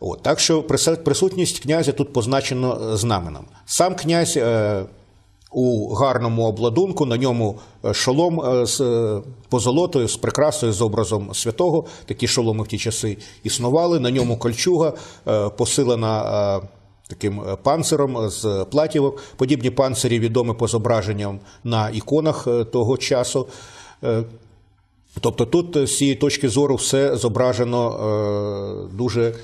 От, так що присутність князя тут позначено е, знаменем. Сам князь е, у гарному обладунку, на ньому е, шолом е, з позолотою, з прикрасою, з образом святого. Такі шоломи в ті часи існували. На ньому кольчуга, е, посилена е, таким панциром з платівок. Подібні панцирі відомі по зображенням на іконах того часу. Тобто тут з цієї точки зору все зображено дуже,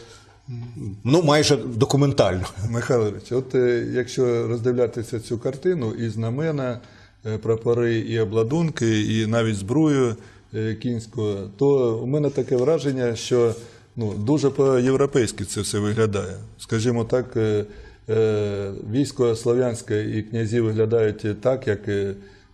ну майже документально. Михайлович, от е, якщо роздивлятися цю картину, і знамена, е, прапори, і обладунки, і навіть зброю е, кінську, то у мене таке враження, що ну, дуже по-європейськи це все виглядає. Скажімо так, військо слов'янське і князі виглядають так, як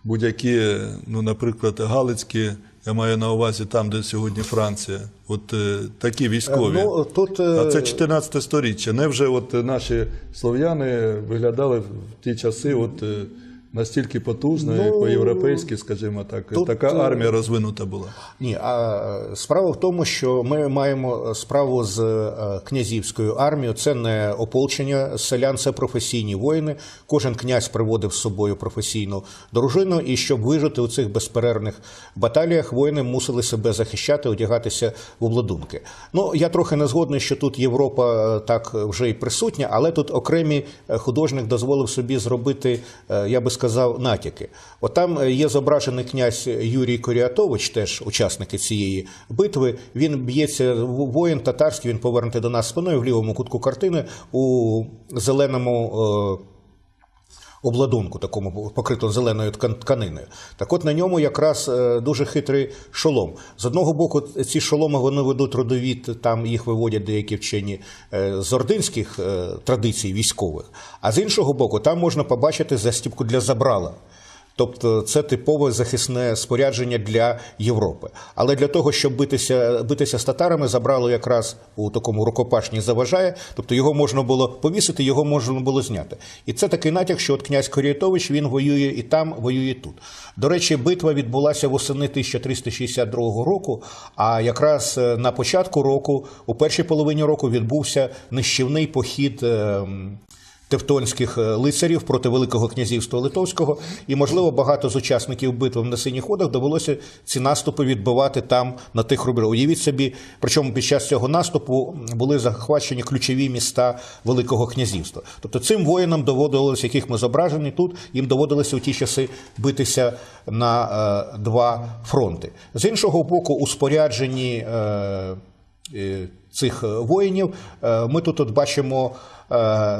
будь-які, ну, наприклад, Галицькі. Я маю на увазі там, де сьогодні Франція. От е, такі військові. Ну, тут, е, А це 14 сторіччя. Невже от наші слов'яни виглядали в ті часи от е, настільки потужно, Ну, і по-європейськи, скажімо так, тут, така е, армія розвинута була. Ні, а справа в тому, що ми маємо справу з е, князівською армією. Це не ополчення селян, це професійні воїни. Кожен князь приводив з собою професійну дружину, і щоб вижити у цих безперервних баталіях, воїни мусили себе захищати, одягатися в обладунки. Ну я трохи не згодний, що тут Європа е, так вже і присутня, але тут окремий е, художник дозволив собі зробити, я би сказав, натяки. От там е, є зображений князь Юрій Коріатович, теж учасники цієї битви. Він б'ється воїн татарський, він повернутий до нас спиною в лівому кутку картини у зеленому. Обладунку, такому покритому зеленою ткан- тканиною. Так от на ньому якраз е, дуже хитрий шолом. З одного боку, ці шоломи вони ведуть родовід, там їх виводять деякі вчені е, з ординських е, традицій військових, а з іншого боку, там можна побачити застібку для забрала. Тобто це типове захисне спорядження для Європи. Але для того, щоб битися, битися з татарами, забрало якраз у такому рукопашні заважає. Тобто його можна було повісити, його можна було зняти. І це такий натяк, що от князь Коріатович він воює і там, воює і тут. До речі, битва відбулася восени 1362 року. А якраз е, на початку року, у першій половині року, відбувся нищівний похід. Тевтонських е, лицарів проти Великого князівства Литовського, і можливо багато з учасників битв на синіх водах довелося ці наступи відбивати там на тих рубежах. Уявіть собі, причому під час цього наступу були захвачені ключові міста Великого князівства. Тобто цим воїнам доводилося, яких ми зображені тут, їм доводилося у ті часи битися на е, два фронти. З іншого боку, у спорядженні. Е, е, Цих е, воїнів Е, ми тут от бачимо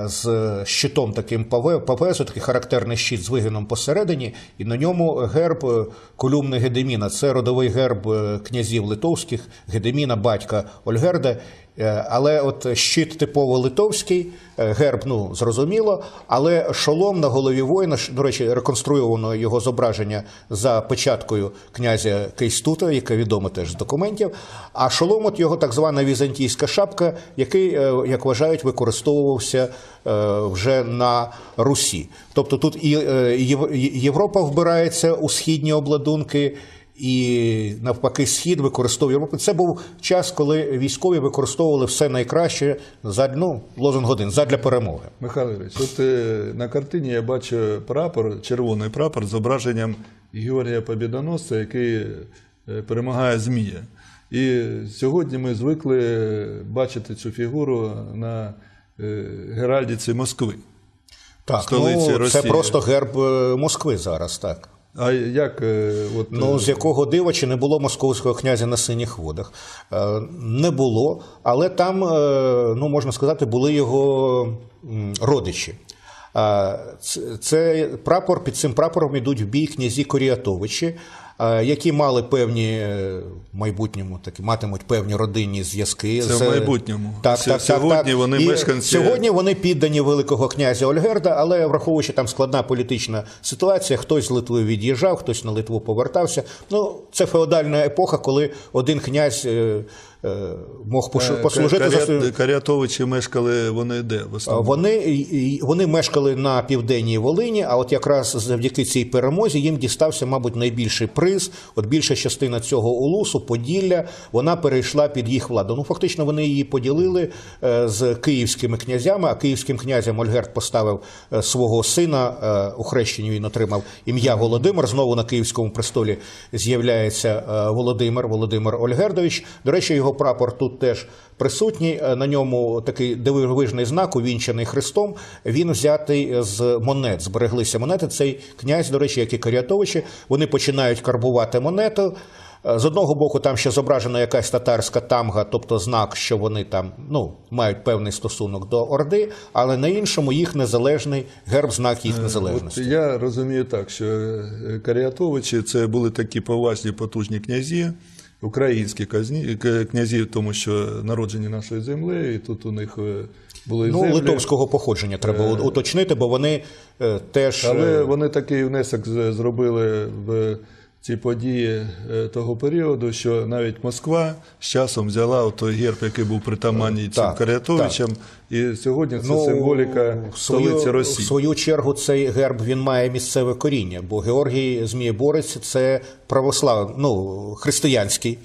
з щитом таким ППС, такий характерний щит з вигином посередині, і на ньому герб е, колюмни Гедеміна. Це родовий герб е, князів литовських, Гедеміна, батька Ольгерда. Е, Але от щит типово литовський, е, герб, ну зрозуміло, але шолом на голові воїна, до речі, реконструйовано його зображення за печаткою князя Кейстута, яке відомо теж з документів. А шолом, от його так звана візантійська шапка, який, е, як вважають, використовувався вже на Русі. Тобто тут і Єв- Європа вбирається у східні обладунки. І навпаки, схід використовує Європу. Це був час, коли військові використовували все найкраще задля ну, лозунг один задля перемоги. Михайлович, от е, на картині я бачу прапор, червоний прапор з зображенням Георгія Побідоносця, який е, перемагає Змія. І сьогодні ми звикли бачити цю фігуру на е, Геральдіці Москви. Так, Столиці ну, це Росії. просто герб е, Москви зараз, так. А як е, от, Ну, з якого дива чи не було московського князя на синіх водах? Е, Не було, але там, е, ну можна сказати, були його родичі. Це прапор під цим прапором йдуть в бій князі Коріатовичі, е, які мали певні е, в майбутньому такі матимуть певні родинні зв'язки. Це в майбутньому. Так, так, сьогодні так. вони І мешканці- Сьогодні вони піддані великого князя Ольгерда, але враховуючи там складна політична ситуація, хтось з Литви від'їжджав, хтось на Литву повертався. Ну, це феодальна епоха, коли один князь е, е, мог пош- послужити за свою. Карятовичі мешкали вони де в основному? Вони, вони мешкали на південній Волині, а от якраз завдяки цій перемозі їм дістався, мабуть, найбільший приз. От більша частина цього улусу, Поділля, вона перейшла під їх владу. Ну фактично вони її поділили е, з київськими князями. А київським князем Ольгерт поставив е, свого сина. е, У хрещенні він отримав ім'я Володимир. Знову на київському престолі з'являється е, Володимир Володимир Ольгердович. До речі, його прапор тут теж присутній. Е, На ньому такий дивовижний знак, увінчений хрестом. Він взятий з монет. Збереглися монети. Цей князь, до речі, як і Карятовичі, вони починають карбувати монету. Е, З одного боку, там ще зображена якась татарська тамга, тобто знак, що вони там ну, мають певний стосунок до Орди, але на іншому їх незалежний герб, знак їх От незалежності. я розумію так, що е, Каріатовичі це були такі поважні потужні князі, українські казні- князі, тому що народжені нашою землею, і тут у них е, були Ну, землі. литовського походження треба у- уточнити, бо вони е, теж. е, Але вони такий внесок зробили в ці події е, того періоду, що навіть Москва з часом взяла той герб, який був притаманний цим так, Каріатовичам, і сьогодні це Ну, символіка в свою, столиці В Росії. свою чергу цей герб він має місцеве коріння, бо Георгій Змієборець це православ, ну, християнський,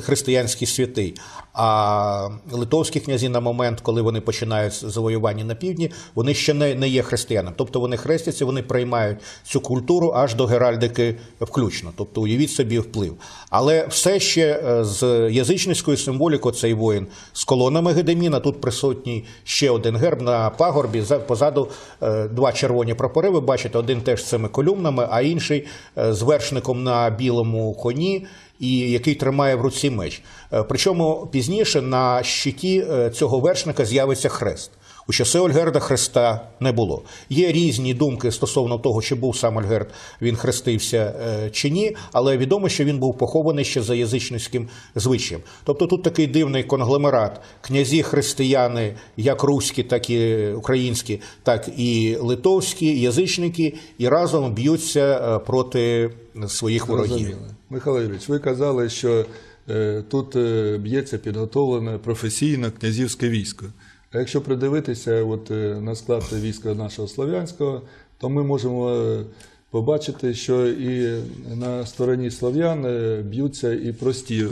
християнський святий. А литовські князі на момент, коли вони починають завоювання на півдні, вони ще не, не є християнами. Тобто вони хрестяться, вони приймають цю культуру аж до геральдики включно. Тобто уявіть собі вплив. Але все ще е, з язичницькою символікою цей воїн з колонами Гедеміна. Тут присутній ще один герб на пагорбі. За- Позаду е, два червоні прапори. Ви бачите, один теж з цими колюмнами, а інший е, з вершником на білому коні. І який тримає в руці меч. Причому пізніше на щиті цього вершника з'явиться хрест. У часи Ольгерда хреста не було. Є різні думки стосовно того, чи був сам Ольгерд, він хрестився е, чи ні, але відомо, що він був похований ще за язичницьким звичаєм. Тобто тут такий дивний конгломерат. Князі християни, як руські, так і українські, так і литовські, язичники, і разом б'ються е, проти своїх ворогів. Михайло Юрійович, ви казали, що е, тут б'ється підготовлене професійно князівське військо. А якщо придивитися от, е, на склад війська нашого слов'янського, то ми можемо е, побачити, що і на стороні слов'ян е, б'ються і прості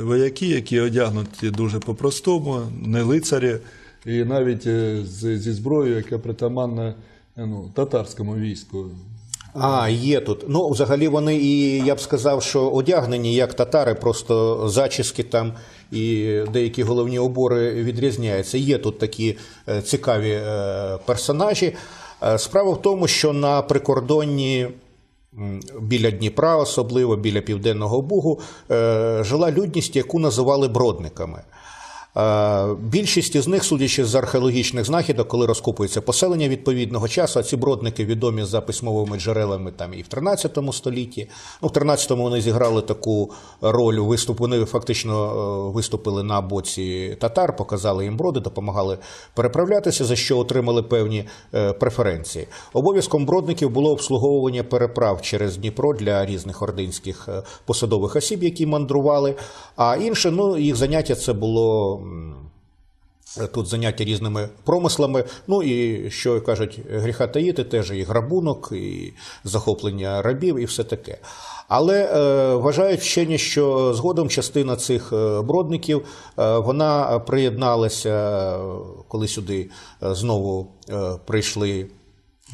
вояки, які одягнуті дуже по-простому, не лицарі, і навіть зі зброєю, яка притаманна ну, татарському війську. А, є тут. Ну, взагалі вони і я б сказав, що одягнені як татари, просто зачіски там і деякі головні обори відрізняються. Є тут такі е, цікаві е, персонажі. Е, Справа в тому, що на прикордонні. Біля Дніпра, особливо біля Південного Бугу, жила людність, яку називали бродниками. Е, Більшість із них, судячи з археологічних знахідок, коли розкопується поселення відповідного часу, а ці бродники відомі за письмовими джерелами там і в 13 столітті. Ну, в 13-му вони зіграли таку роль. Виступ вони фактично е, виступили на боці татар, показали їм броди, допомагали переправлятися, за що отримали певні е, преференції. Обов'язком бродників було обслуговування переправ через Дніпро для різних ординських посадових осіб, які мандрували. А інше, ну їх заняття це було. Тут заняття різними промислами. Ну і що кажуть, гріха таїти, теж і грабунок, і захоплення рабів, і все таке. Але е, вважають вчені, що згодом частина цих е, бродників е, вона приєдналася, коли сюди е, знову е, прийшли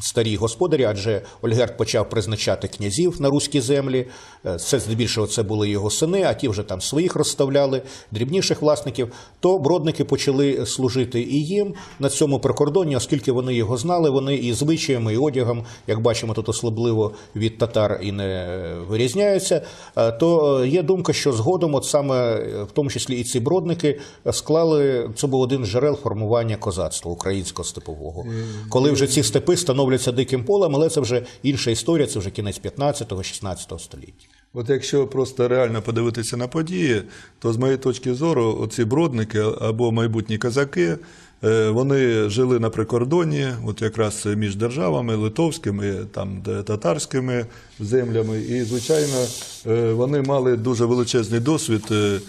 старі господарі, адже Ольгерд почав призначати князів на руські землі. Е, Це здебільшого це були його сини, а ті вже там своїх розставляли, дрібніших власників. То бродники почали служити і їм на цьому прикордонні, оскільки вони його знали, вони і звичаями, і одягом, як бачимо, тут особливо від татар і не вирізняються. Е, То е, є думка, що згодом, от саме е, в тому числі і ці бродники, е, склали це був один з джерел формування козацтва українського степового. Коли вже ці степи становляться диким полем, але це вже інша історія, це вже кінець 15-16 століття. От якщо просто реально подивитися на події, то з моєї точки зору, оці бродники або майбутні козаки, е, вони жили на прикордоні, от якраз між державами, литовськими, там татарськими землями. І, звичайно, е, вони мали дуже величезний досвід. е,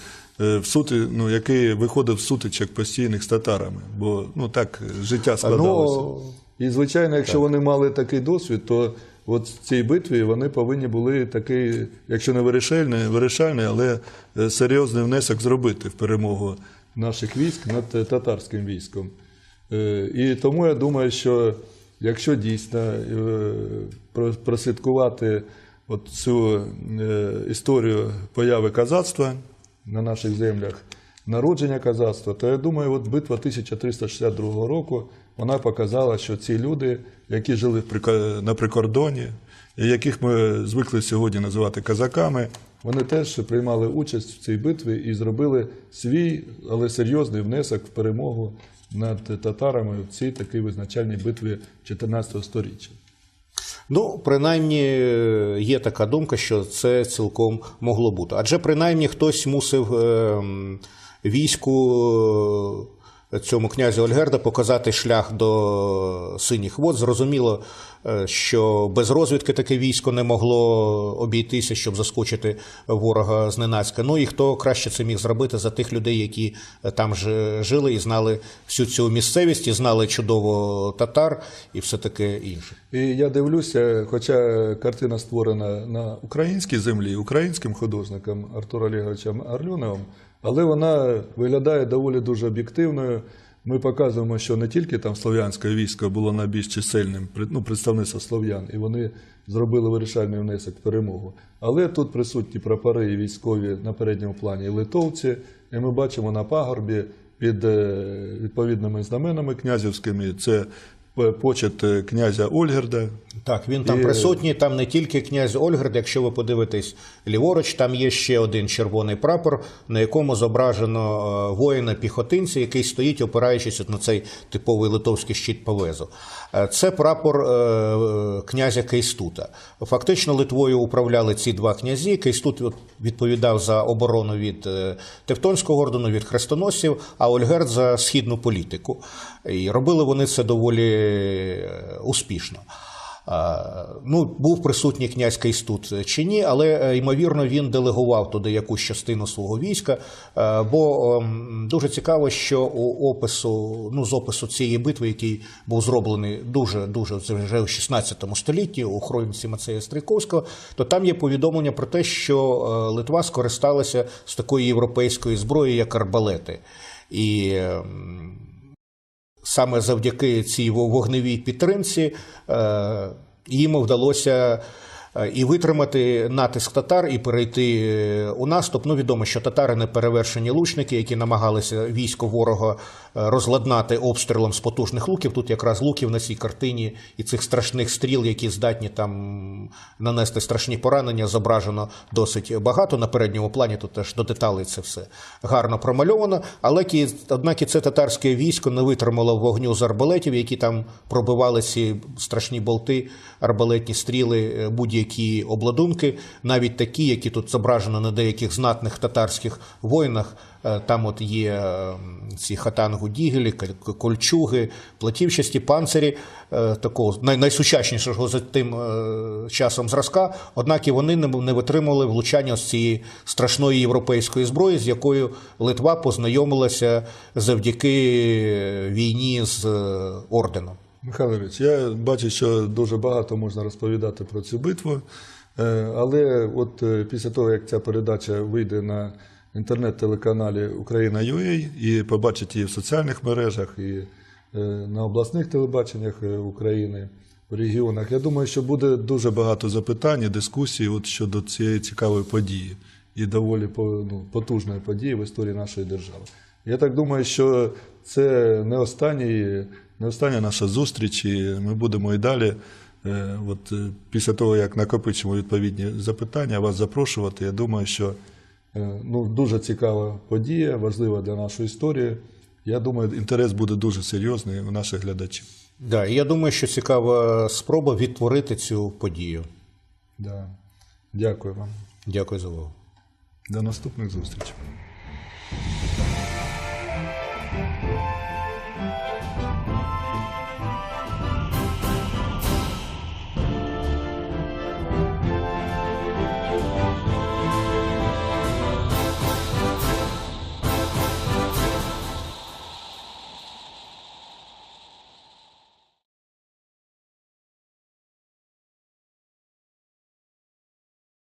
В суті, ну, який виходив сутичок постійних з татарами, бо ну так життя складалося. І, звичайно, якщо вони мали такий досвід, то от в цій битві вони повинні були такий, якщо не вирішальний, вирішальний, але е, серйозний внесок зробити в перемогу наших військ над е, татарським військом. Е, І тому я думаю, що якщо дійсно прослідкувати от цю історію появи казацтва на наших землях, народження казацтва, то я думаю, от битва 1362 року вона показала, що ці люди, які жили на прикордоні, яких ми звикли сьогодні називати казаками, вони теж приймали участь в цій битві і зробили свій, але серйозний внесок в перемогу над татарами в цій такій визначальній битві 14 століття. Ну, принаймні, е, є така думка, що це цілком могло бути. Адже принаймні хтось мусив е, війську е, цьому князю Ольгерда показати шлях до синіх вод. Зрозуміло, е, що без розвідки таке військо не могло обійтися, щоб заскочити ворога зненацька. Ну і хто краще це міг зробити за тих людей, які е, там ж- жили і знали всю цю місцевість, і знали чудово татар і все таке інше. І я дивлюся, хоча картина створена на українській землі, українським художником Артуром Олеговичем Арлюневим, але вона виглядає доволі дуже об'єктивною. Ми показуємо, що не тільки там слов'янське військо було найбільш чисельним, ну, представництво слов'ян, і вони зробили вирішальний внесок в перемогу. Але тут присутні прапори і військові на передньому плані і литовці, і ми бачимо на пагорбі під е, відповідними знаменами князівськими. Це почет е, князя Ольгерда. Так, він там І- присутній. Там не тільки князь Ольгерд. Якщо ви подивитесь ліворуч, там є ще один червоний прапор, на якому зображено е, воїна піхотинця, який стоїть, опираючись на цей типовий литовський щит повезу. Е, Це прапор е, е, князя Кейстута. Фактично Литвою управляли ці два князі. Кейстут відповідав за оборону від е, Тевтонського ордену, від хрестоносців, а Ольгерд за східну політику. І робили вони це доволі е, успішно. Ну, був присутній князь Кейстут чи ні, але е, ймовірно він делегував туди якусь частину свого війська. Е, Бо ем, дуже цікаво, що у опису, ну з опису цієї битви, який був зроблений дуже дуже вже у 16 столітті у хроніці Мацея Стрийковського, то там є повідомлення про те, що е, Литва скористалася з такої європейської зброї, як арбалети. І ем, саме завдяки цій вогневій підтримці е, їм вдалося е, і витримати натиск татар, і перейти е, у наступ. Ну, відомо, що татари не перевершені лучники, які намагалися військо ворога розладнати обстрілом з потужних луків. Тут якраз луків на цій картині і цих страшних стріл, які здатні там нанести страшні поранення, зображено досить багато. На передньому плані тут теж до деталей це все гарно промальовано. Але однак і це татарське військо не витримало вогню з арбалетів, які там пробивали ці страшні болти, арбалетні стріли, е, будь-які обладунки, навіть такі, які тут зображено на деяких знатних татарських воїнах. Е, Там от є е, ці хатангу дігелі, кольчуги, платівчасті панцирі е, такого найсучаснішого за тим часом зразка. Однак і вони не, витримали влучання з цієї страшної європейської зброї, з якою Литва познайомилася завдяки війні з орденом. Михайлович, я бачу, що дуже багато можна розповідати про цю битву. Але от після того, як ця передача вийде на інтернет-телеканалі Україна.ua і побачить її в соціальних мережах і е, на обласних телебаченнях е, України в регіонах, я думаю, що буде дуже багато запитань і дискусій от щодо цієї цікавої події і доволі ну, потужної події в історії нашої держави. Я так думаю, що це не останній, не остання наша зустріч, і ми будемо і далі. е, От після того, як накопичимо відповідні запитання, вас запрошувати. Я думаю, що ну, дуже цікава подія, важлива для нашої історії. Я думаю, інтерес буде дуже серйозний у наших глядачів. Да, і я думаю, що цікава спроба відтворити цю подію. Да. Дякую вам. Дякую за увагу. До наступних зустрічей.